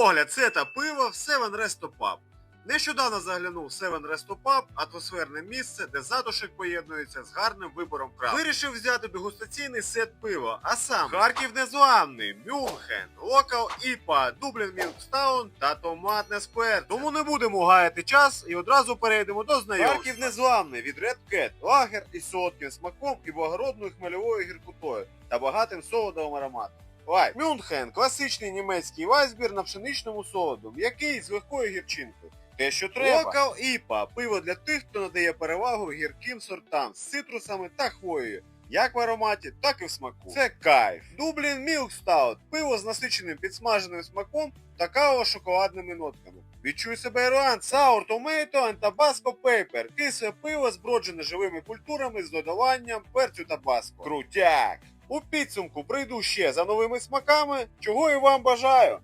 Огляд це та пиво в Seven Resto Pub. Нещодавно заглянув в Seven Resto Pub, атмосферне місце, де затишок поєднується з гарним вибором крав. Вирішив взяти дегустаційний сет пива, а сам Харків Незламний, Мюнхен, Локал Іпа, Дублін Мілкстаун та Томатне Спер. Тому не будемо гаяти час і одразу перейдемо до знайомства. Харків Незламний від Red Cat, лагер із солодким смаком і благородною хмельовою гіркотою та багатим солодовим ароматом. Лайк. Мюнхен класичний німецький вайсбір на пшеничному солоду, м'який з легкою гірчинкою. Те, що треба. Локал Іпа пиво для тих, хто надає перевагу гірким сортам з цитрусами та хвоєю. Як в ароматі, так і в смаку. Це кайф. Дублін Мілк Стаут. Пиво з насиченим підсмаженим смаком та каво-шоколадними нотками. Відчуй себе ірланд, саур томейто and табаско пейпер. Кисле пиво зброджене живими культурами з додаванням перцю табаско. Крутяк! У підсумку прийду ще за новими смаками, чого і вам бажаю.